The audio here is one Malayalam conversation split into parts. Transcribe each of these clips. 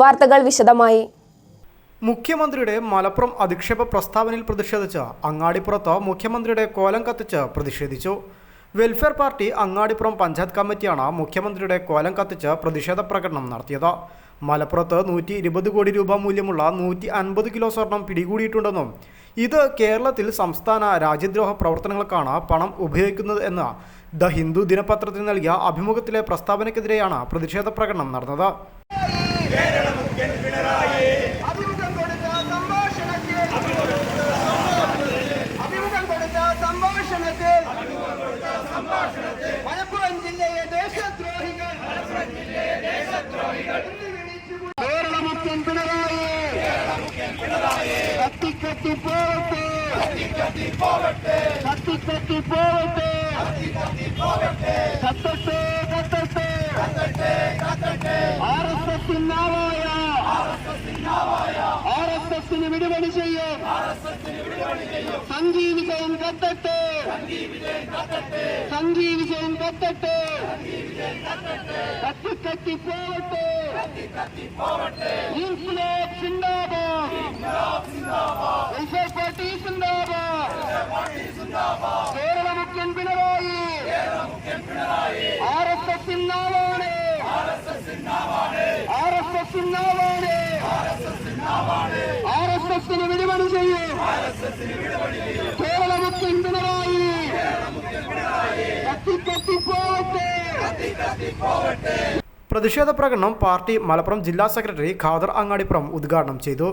വാർത്തകൾ വിശദമായി. മുഖ്യമന്ത്രിയുടെ മലപ്പുറം അധിക്ഷേപ പ്രസ്താവനയിൽ പ്രതിഷേധിച്ച് അങ്ങാടിപ്പുറത്ത് മുഖ്യമന്ത്രിയുടെ കോലം കത്തിച്ച് പ്രതിഷേധിച്ചു. വെൽഫെയർ പാർട്ടി അങ്ങാടിപ്പുറം പഞ്ചായത്ത് കമ്മിറ്റിയാണ് മുഖ്യമന്ത്രിയുടെ കോലം കത്തിച്ച് പ്രതിഷേധ പ്രകടനം നടത്തിയത്. മലപ്പുറത്ത് നൂറ്റി ഇരുപത് കോടി രൂപ മൂല്യമുള്ള നൂറ്റി അൻപത് കിലോ സ്വർണം പിടികൂടിയിട്ടുണ്ടെന്നും ഇത് കേരളത്തിൽ സംസ്ഥാന രാജ്യദ്രോഹ പ്രവർത്തനങ്ങൾക്കാണ് പണം ഉപയോഗിക്കുന്നത് എന്ന് ദ ഹിന്ദു ദിനപത്രത്തിന് നൽകിയ അഭിമുഖത്തിലെ പ്രസ്താവനയ്ക്കെതിരെയാണ് പ്രതിഷേധ പ്രകടനം നടന്നത്. മലപ്പുറം ജില്ലയെ ദേശദ്രോഹികൾ കേരള മുഖ്യൻ പിണറായി. കത്തിക്കത്തി പോവട്ടെ കത്തിക്കത്തി പോവട്ടെ കത്തട്ടെ കത്തട്ടെ. ആർ എസ് എസിനാവായ ആർ എസ് എസിന് വിടുപണി ചെയ്യും. സംഘി വിജയൻ കത്തട്ടെ സംഘി വിജയൻ കത്തട്ടെ കത്തി കത്തി പോവട്ടെ ഇൻഫ്ലോബ് സിന്ദാബാദ് വെൽഫെയർ പാർട്ടി സിന്ദാബാദ് കേരള മുഖ്യൻ പിണറായി ആർ എസ് എസിനാവാണ് ആർ എസ് എസിനാവാണ് ആർ എസ് എസിന് വിടുപണി ചെയ്യും. കേരള മുഖ്യൻ പിണറായി. കത്തി കത്തി പോവട്ടെ പ്രതിഷേധ പ്രകടനം പാർട്ടി മലപ്പുറം ജില്ലാ സെക്രട്ടറി ഖാദർ അങ്ങാടിപ്പുറം ഉദ്ഘാടനം ചെയ്തു.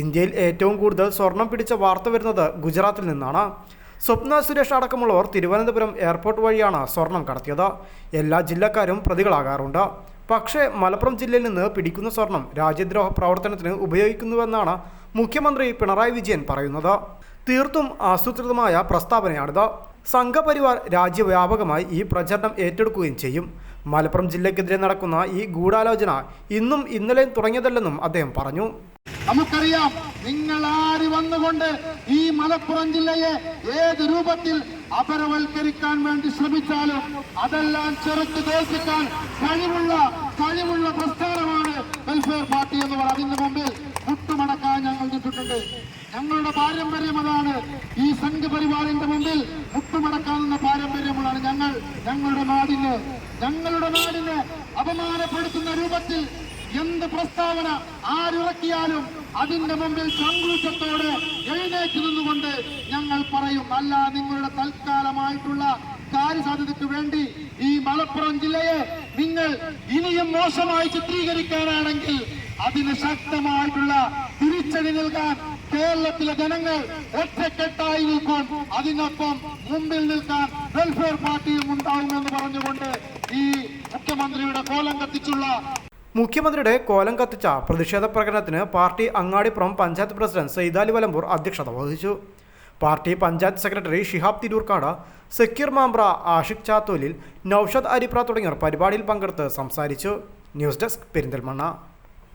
ഇന്ത്യയിൽ ഏറ്റവും കൂടുതൽ സ്വർണം പിടിച്ച വാർത്ത വരുന്നത് ഗുജറാത്തിൽ നിന്നാണ്. സ്വപ്ന സുരേഷ് അടക്കമുള്ളവർ തിരുവനന്തപുരം എയർപോർട്ട് വഴിയാണ് സ്വർണം കടത്തിയത്. എല്ലാ ജില്ലക്കാരും പ്രതികളാകാറുണ്ട്. പക്ഷേ മലപ്പുറം ജില്ലയിൽ നിന്ന് പിടിക്കുന്ന സ്വർണം രാജ്യദ്രോഹ പ്രവർത്തനത്തിന് ഉപയോഗിക്കുന്നുവെന്നാണ് മുഖ്യമന്ത്രി പിണറായി വിജയൻ പറയുന്നത്. തീർത്തും ആസൂത്രിതമായ പ്രസ്താവനയാണിത്. സംഘപരിവാർ രാജ്യവ്യാപകമായി ഈ പ്രചരണം ഏറ്റെടുക്കുകയും ചെയ്യും. മലപ്പുറം ജില്ലയ്ക്കെതിരെ നടക്കുന്ന ഈ ഗൂഢാലോചന ഇന്നും ഇന്നലെയും തുടങ്ങിയതല്ലെന്നും അദ്ദേഹം പറഞ്ഞു. നമുക്കറിയാം നിങ്ങൾ ആര് വന്നുകൊണ്ട് ഈ മലപ്പുറം ജില്ലയെ ഏത് രൂപത്തിൽ അപരവൽക്കരിക്കാൻ വേണ്ടി ശ്രമിച്ചാലും അതെല്ലാം ചെറുത്ത് തോൽപ്പിക്കാൻ കഴിവുള്ള കഴിവുള്ള പ്രസ്ഥാനമാണ് വെൽഫെയർ പാർട്ടി എന്ന് പറയുന്നത്. അതിന് മുമ്പിൽ മുട്ടുമടക്കാൻ ഞങ്ങൾ നിന്നിട്ടുണ്ട്. ഞങ്ങളുടെ പാരമ്പര്യം അതാണ്. ഈ സംഘപരിവാറിന്റെ മുമ്പിൽ മുട്ടുമടക്കാവുന്ന പാരമ്പര്യമുള്ളതാണ് ഞങ്ങൾ. ഞങ്ങളുടെ നാടിന് ഞങ്ങളുടെ നാടിനെ അപമാനപ്പെടുത്തുന്ന രൂപത്തിൽ എന്ത് പ്രസ്താവന ആരിറക്കിയാലും അതിന്റെ മുമ്പിൽ സന്തോഷത്തോടെ എഴുന്നേറ്റ് നിന്നുകൊണ്ട് ഞങ്ങൾ പറയും അല്ല നിങ്ങളുടെ തൽക്കാലമായിട്ടുള്ള കാര്യസാധ്യതയ്ക്ക് വേണ്ടി ഈ മലപ്പുറം ജില്ലയെ നിങ്ങൾ ഇനിയും മോശമായി ചിത്രീകരിക്കാനാണെങ്കിൽ അതിന് ശക്തമായിട്ടുള്ള തിരിച്ചടി നൽകാൻ കേരളത്തിലെ ജനങ്ങൾ ഒറ്റക്കെട്ടായി നിൽക്കും. അതിനൊപ്പം മുമ്പിൽ നിൽക്കാൻ വെൽഫെയർ പാർട്ടിയും ഉണ്ടാവുമെന്ന് പറഞ്ഞുകൊണ്ട് ഈ മുഖ്യമന്ത്രിയുടെ കോലം കത്തിച്ചുള്ള മുഖ്യമന്ത്രിയുടെ കോലം കത്തിച്ച പ്രതിഷേധ പ്രകടനത്തിന് പാർട്ടി അങ്ങാടിപ്പുറം പഞ്ചായത്ത് പ്രസിഡന്റ് സൈദാലി വലമ്പൂർ അധ്യക്ഷത വഹിച്ചു. പാർട്ടി പഞ്ചായത്ത് സെക്രട്ടറി ഷിഹാബ് തിരൂർക്കാട് സക്കീർ മാംബ്ര ആഷിഖ് ചാത്തോലിൽ നൌഷദ് അരിപ്ര തുടങ്ങിയവർ പരിപാടിയിൽ പങ്കെടുത്ത് സംസാരിച്ചു. News desk Perinthalmanna.